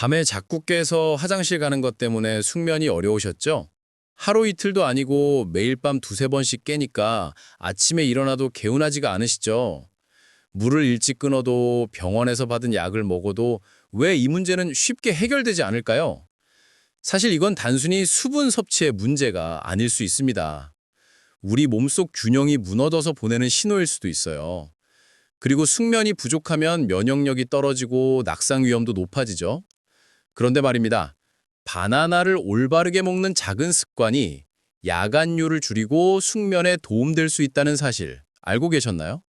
밤에 자꾸 깨서 화장실 가는 것 때문에 숙면이 어려우셨죠? 하루 이틀도 아니고 매일 밤 두세 번씩 깨니까 아침에 일어나도 개운하지가 않으시죠? 물을 일찍 끊어도 병원에서 받은 약을 먹어도 왜 이 문제는 쉽게 해결되지 않을까요? 사실 이건 단순히 수분 섭취의 문제가 아닐 수 있습니다. 우리 몸속 균형이 무너져서 보내는 신호일 수도 있어요. 그리고 숙면이 부족하면 면역력이 떨어지고 낙상 위험도 높아지죠. 그런데 말입니다. 바나나를 올바르게 먹는 작은 습관이 야간류를 줄이고 숙면에 도움될 수 있다는 사실 알고 계셨나요?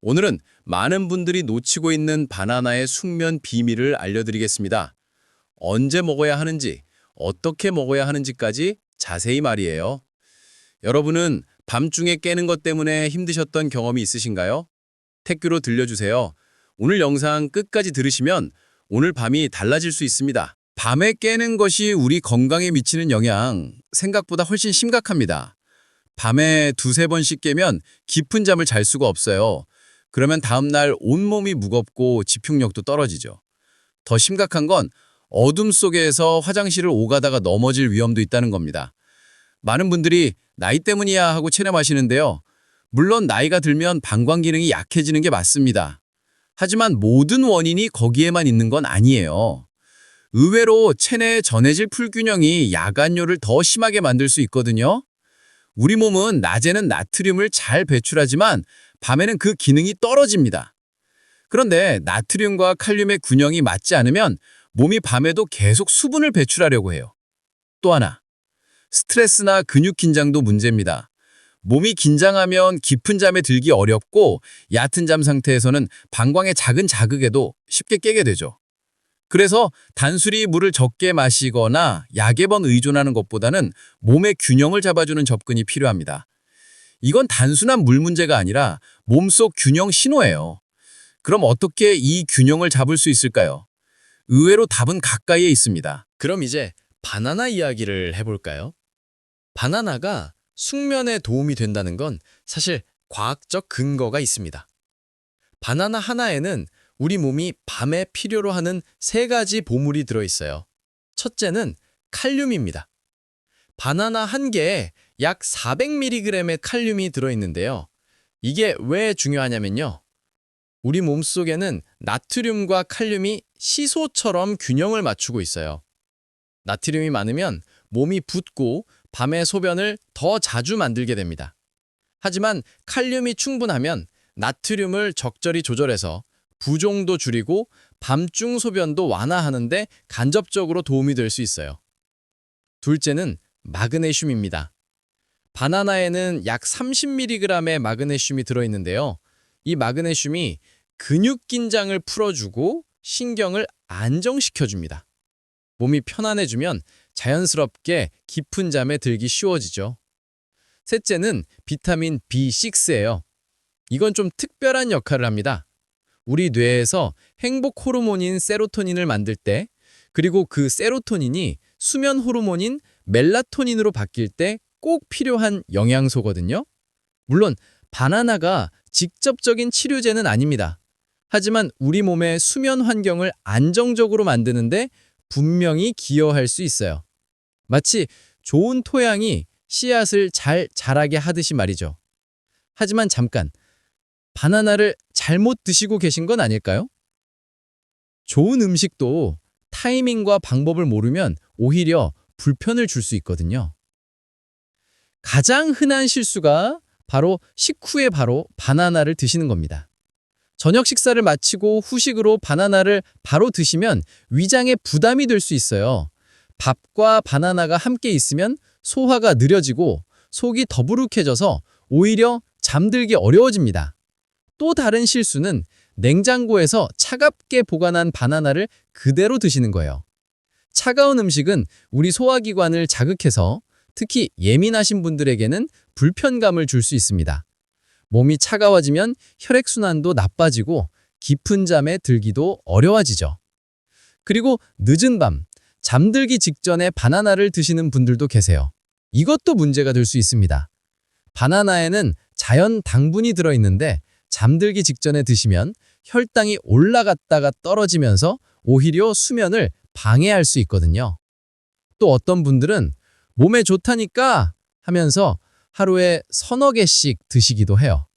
오늘은 많은 분들이 놓치고 있는 바나나의 숙면 비밀을 알려드리겠습니다. 언제 먹어야 하는지, 어떻게 먹어야 하는지까지 자세히 말이에요. 여러분은 밤중에 깨는 것 때문에 힘드셨던 경험이 있으신가요? 택규로 들려주세요. 오늘 영상 끝까지 들으시면 오늘 밤이 달라질 수 있습니다. 밤에 깨는 것이 우리 건강에 미치는 영향 생각보다 훨씬 심각합니다. 밤에 두세 번씩 깨면 깊은 잠을 잘 수가 없어요. 그러면 다음날 온몸이 무겁고 집중력도 떨어지죠. 더 심각한 건 어둠 속에서 화장실을 오가다가 넘어질 위험도 있다는 겁니다. 많은 분들이 나이 때문이야 하고 체념하시는데요. 물론 나이가 들면 방광 기능이 약해지는 게 맞습니다. 하지만 모든 원인이 거기에만 있는 건 아니에요. 의외로 체내에 전해질 풀균형이 야간뇨를 더 심하게 만들 수 있거든요. 우리 몸은 낮에는 나트륨을 잘 배출하지만 밤에는 그 기능이 떨어집니다. 그런데 나트륨과 칼륨의 균형이 맞지 않으면 몸이 밤에도 계속 수분을 배출하려고 해요. 또 하나, 스트레스나 근육 긴장도 문제입니다. 몸이 긴장하면 깊은 잠에 들기 어렵고 얕은 잠 상태에서는 방광의 작은 자극에도 쉽게 깨게 되죠. 그래서 단순히 물을 적게 마시거나 약에만 의존하는 것보다는 몸의 균형을 잡아주는 접근이 필요합니다. 이건 단순한 물 문제가 아니라 몸속 균형 신호예요. 그럼 어떻게 이 균형을 잡을 수 있을까요? 의외로 답은 가까이에 있습니다. 그럼 이제 바나나 이야기를 해볼까요? 바나나가 숙면에 도움이 된다는 건 사실 과학적 근거가 있습니다. 바나나 하나에는 우리 몸이 밤에 필요로 하는 세 가지 보물이 들어있어요. 첫째는 칼륨입니다. 바나나 한 개에 약 400mg의 칼륨이 들어있는데요. 이게 왜 중요하냐면요. 우리 몸속에는 나트륨과 칼륨이 시소처럼 균형을 맞추고 있어요. 나트륨이 많으면 몸이 붓고 밤에 소변을 더 자주 만들게 됩니다. 하지만 칼륨이 충분하면 나트륨을 적절히 조절해서 부종도 줄이고 밤중 소변도 완화하는데 간접적으로 도움이 될 수 있어요. 둘째는 마그네슘입니다. 바나나에는 약 30mg의 마그네슘이 들어있는데요. 이 마그네슘이 근육 긴장을 풀어주고 신경을 안정시켜줍니다. 몸이 편안해지면 자연스럽게 깊은 잠에 들기 쉬워지죠. 셋째는 비타민 B6예요. 이건 좀 특별한 역할을 합니다. 우리 뇌에서 행복 호르몬인 세로토닌을 만들 때, 그리고 그 세로토닌이 수면 호르몬인 멜라토닌으로 바뀔 때 꼭 필요한 영양소거든요. 물론 바나나가 직접적인 치료제는 아닙니다. 하지만 우리 몸의 수면 환경을 안정적으로 만드는데 분명히 기여할 수 있어요. 마치 좋은 토양이 씨앗을 잘 자라게 하듯이 말이죠. 하지만 잠깐, 바나나를 잘못 드시고 계신 건 아닐까요? 좋은 음식도 타이밍과 방법을 모르면 오히려 불편을 줄 수 있거든요. 가장 흔한 실수가 바로 식후에 바로 바나나를 드시는 겁니다. 저녁 식사를 마치고 후식으로 바나나를 바로 드시면 위장에 부담이 될 수 있어요. 밥과 바나나가 함께 있으면 소화가 느려지고 속이 더부룩해져서 오히려 잠들기 어려워집니다. 또 다른 실수는 냉장고에서 차갑게 보관한 바나나를 그대로 드시는 거예요. 차가운 음식은 우리 소화기관을 자극해서 특히 예민하신 분들에게는 불편감을 줄 수 있습니다. 몸이 차가워지면 혈액순환도 나빠지고 깊은 잠에 들기도 어려워지죠. 그리고 늦은 밤, 잠들기 직전에 바나나를 드시는 분들도 계세요. 이것도 문제가 될 수 있습니다. 바나나에는 자연 당분이 들어있는데 잠들기 직전에 드시면 혈당이 올라갔다가 떨어지면서 오히려 수면을 방해할 수 있거든요. 또 어떤 분들은 몸에 좋다니까 하면서 하루에 서너 개씩 드시기도 해요.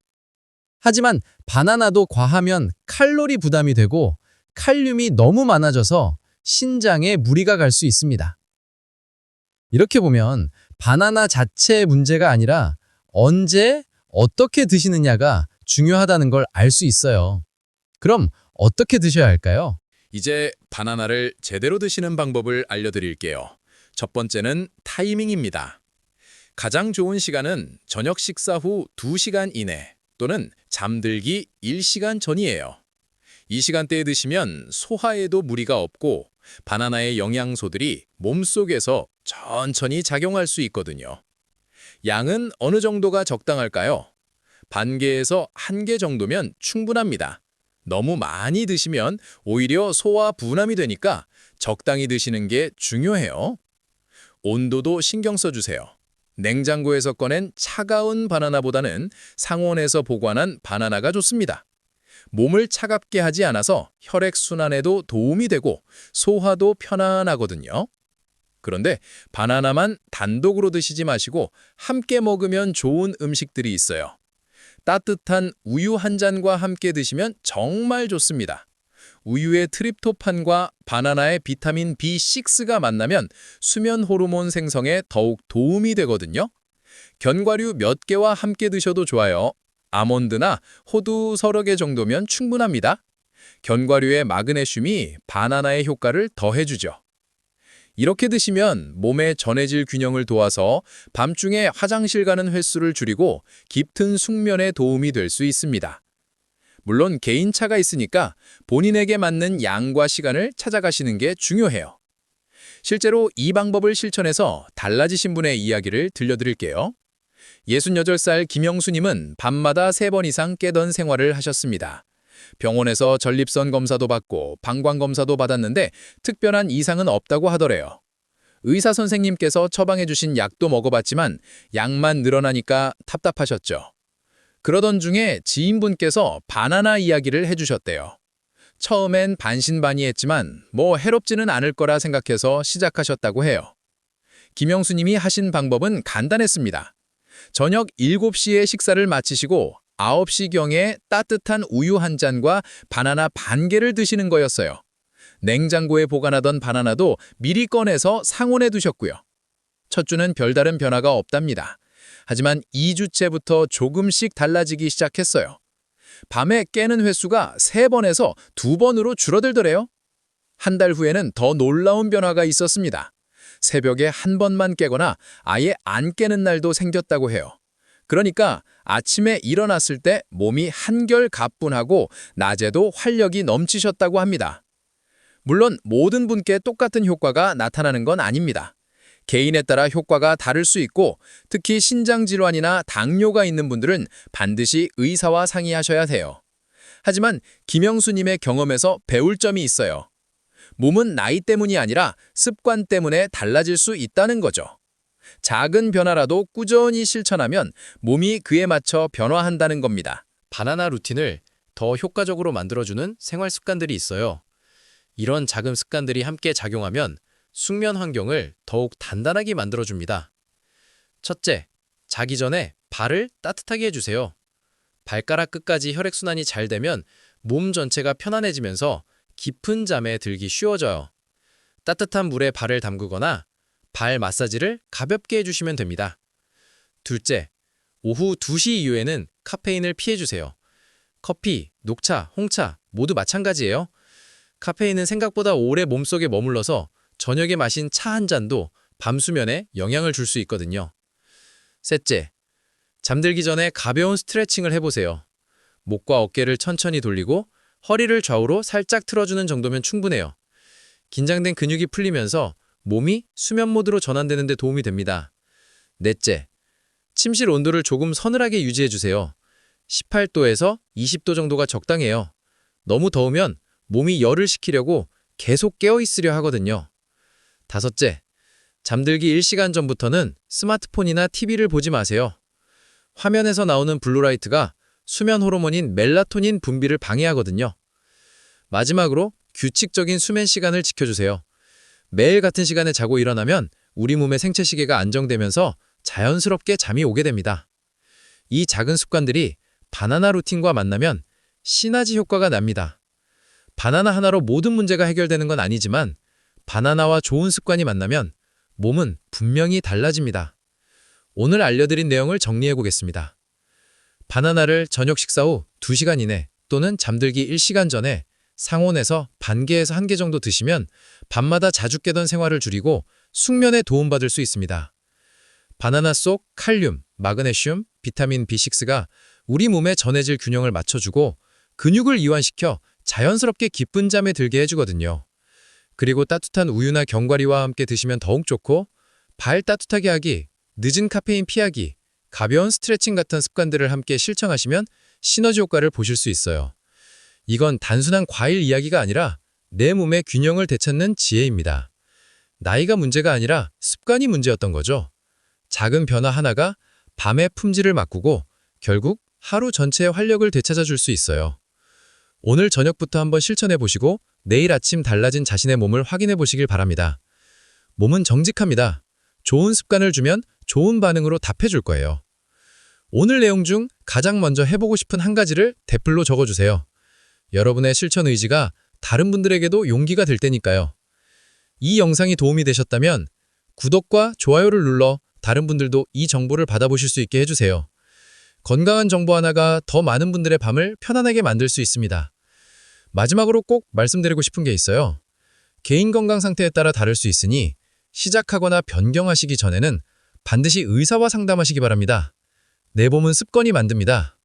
하지만 바나나도 과하면 칼로리 부담이 되고 칼륨이 너무 많아져서 신장에 무리가 갈 수 있습니다. 이렇게 보면 바나나 자체의 문제가 아니라 언제 어떻게 드시느냐가 중요하다는 걸 알 수 있어요. 그럼 어떻게 드셔야 할까요? 이제 바나나를 제대로 드시는 방법을 알려드릴게요. 첫 번째는 타이밍입니다. 가장 좋은 시간은 저녁 식사 후 2시간 이내 또는 잠들기 1시간 전이에요. 이 시간대에 드시면 소화에도 무리가 없고 바나나의 영양소들이 몸속에서 천천히 작용할 수 있거든요. 양은 어느 정도가 적당할까요? 반 개에서 한 개 정도면 충분합니다. 너무 많이 드시면 오히려 소화 분함이 되니까 적당히 드시는 게 중요해요. 온도도 신경 써주세요. 냉장고에서 꺼낸 차가운 바나나보다는 상온에서 보관한 바나나가 좋습니다. 몸을 차갑게 하지 않아서 혈액순환에도 도움이 되고 소화도 편안하거든요. 그런데 바나나만 단독으로 드시지 마시고 함께 먹으면 좋은 음식들이 있어요. 따뜻한 우유 한 잔과 함께 드시면 정말 좋습니다. 우유의 트립토판과 바나나의 비타민 B6가 만나면 수면 호르몬 생성에 더욱 도움이 되거든요. 견과류 몇 개와 함께 드셔도 좋아요. 아몬드나 호두 서너 개 정도면 충분합니다. 견과류의 마그네슘이 바나나의 효과를 더해주죠. 이렇게 드시면 몸의 전해질 균형을 도와서 밤중에 화장실 가는 횟수를 줄이고 깊은 숙면에 도움이 될 수 있습니다. 물론 개인차가 있으니까 본인에게 맞는 양과 시간을 찾아가시는 게 중요해요. 실제로 이 방법을 실천해서 달라지신 분의 이야기를 들려드릴게요. 68살 김영수님은 밤마다 3번 이상 깨던 생활을 하셨습니다. 병원에서 전립선 검사도 받고 방광 검사도 받았는데 특별한 이상은 없다고 하더래요. 의사 선생님께서 처방해 주신 약도 먹어봤지만 약만 늘어나니까 답답하셨죠. 그러던 중에 지인분께서 바나나 이야기를 해주셨대요. 처음엔 반신반의했지만 뭐 해롭지는 않을 거라 생각해서 시작하셨다고 해요. 김영수님이 하신 방법은 간단했습니다. 저녁 7시에 식사를 마치시고 9시경에 따뜻한 우유 한 잔과 바나나 반 개를 드시는 거였어요. 냉장고에 보관하던 바나나도 미리 꺼내서 상온에 두셨고요. 첫 주는 별다른 변화가 없답니다. 하지만 2주째부터 조금씩 달라지기 시작했어요. 밤에 깨는 횟수가 3번에서 2번으로 줄어들더래요. 한 달 후에는 더 놀라운 변화가 있었습니다. 새벽에 한 번만 깨거나 아예 안 깨는 날도 생겼다고 해요. 그러니까 아침에 일어났을 때 몸이 한결 가뿐하고 낮에도 활력이 넘치셨다고 합니다. 물론 모든 분께 똑같은 효과가 나타나는 건 아닙니다. 개인에 따라 효과가 다를 수 있고 특히 신장 질환이나 당뇨가 있는 분들은 반드시 의사와 상의하셔야 해요. 하지만 김영수님의 경험에서 배울 점이 있어요. 몸은 나이 때문이 아니라 습관 때문에 달라질 수 있다는 거죠. 작은 변화라도 꾸준히 실천하면 몸이 그에 맞춰 변화한다는 겁니다. 바나나 루틴을 더 효과적으로 만들어주는 생활 습관들이 있어요. 이런 작은 습관들이 함께 작용하면 숙면 환경을 더욱 단단하게 만들어줍니다. 첫째, 자기 전에 발을 따뜻하게 해주세요. 발가락 끝까지 혈액순환이 잘 되면 몸 전체가 편안해지면서 깊은 잠에 들기 쉬워져요. 따뜻한 물에 발을 담그거나 발 마사지를 가볍게 해주시면 됩니다. 둘째, 오후 2시 이후에는 카페인을 피해주세요. 커피, 녹차, 홍차 모두 마찬가지예요. 카페인은 생각보다 오래 몸속에 머물러서 저녁에 마신 차 한 잔도 밤 수면에 영향을 줄 수 있거든요. 셋째, 잠들기 전에 가벼운 스트레칭을 해보세요. 목과 어깨를 천천히 돌리고 허리를 좌우로 살짝 틀어주는 정도면 충분해요. 긴장된 근육이 풀리면서 몸이 수면 모드로 전환되는 데 도움이 됩니다. 넷째, 침실 온도를 조금 서늘하게 유지해주세요. 18도에서 20도 정도가 적당해요. 너무 더우면 몸이 열을 식히려고 계속 깨어있으려 하거든요. 다섯째, 잠들기 1시간 전부터는 스마트폰이나 TV를 보지 마세요. 화면에서 나오는 블루라이트가 수면 호르몬인 멜라토닌 분비를 방해하거든요. 마지막으로 규칙적인 수면 시간을 지켜주세요. 매일 같은 시간에 자고 일어나면 우리 몸의 생체 시계가 안정되면서 자연스럽게 잠이 오게 됩니다. 이 작은 습관들이 바나나 루틴과 만나면 시너지 효과가 납니다. 바나나 하나로 모든 문제가 해결되는 건 아니지만 바나나와 좋은 습관이 만나면 몸은 분명히 달라집니다. 오늘 알려드린 내용을 정리해 보겠습니다. 바나나를 저녁 식사 후 2시간 이내 또는 잠들기 1시간 전에 상온에서 반 개에서 한 개 정도 드시면 밤마다 자주 깨던 생활을 줄이고 숙면에 도움받을 수 있습니다. 바나나 속 칼륨, 마그네슘, 비타민 B6가 우리 몸의 전해질 균형을 맞춰주고 근육을 이완시켜 자연스럽게 깊은 잠에 들게 해주거든요. 그리고 따뜻한 우유나 견과류와 함께 드시면 더욱 좋고 발 따뜻하게 하기, 늦은 카페인 피하기, 가벼운 스트레칭 같은 습관들을 함께 실천하시면 시너지 효과를 보실 수 있어요. 이건 단순한 과일 이야기가 아니라 내 몸의 균형을 되찾는 지혜입니다. 나이가 문제가 아니라 습관이 문제였던 거죠. 작은 변화 하나가 밤의 품질을 바꾸고 결국 하루 전체의 활력을 되찾아 줄 수 있어요. 오늘 저녁부터 한번 실천해 보시고 내일 아침 달라진 자신의 몸을 확인해 보시길 바랍니다. 몸은 정직합니다. 좋은 습관을 주면 좋은 반응으로 답해 줄 거예요. 오늘 내용 중 가장 먼저 해보고 싶은 한 가지를 댓글로 적어주세요. 여러분의 실천 의지가 다른 분들에게도 용기가 될 테니까요. 이 영상이 도움이 되셨다면 구독과 좋아요를 눌러 다른 분들도 이 정보를 받아보실 수 있게 해주세요. 건강한 정보 하나가 더 많은 분들의 밤을 편안하게 만들 수 있습니다. 마지막으로 꼭 말씀드리고 싶은 게 있어요. 개인 건강 상태에 따라 다를 수 있으니 시작하거나 변경하시기 전에는 반드시 의사와 상담하시기 바랍니다. 내 몸은 습관이 만듭니다.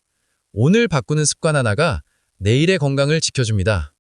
오늘 바꾸는 습관 하나가 내일의 건강을 지켜줍니다.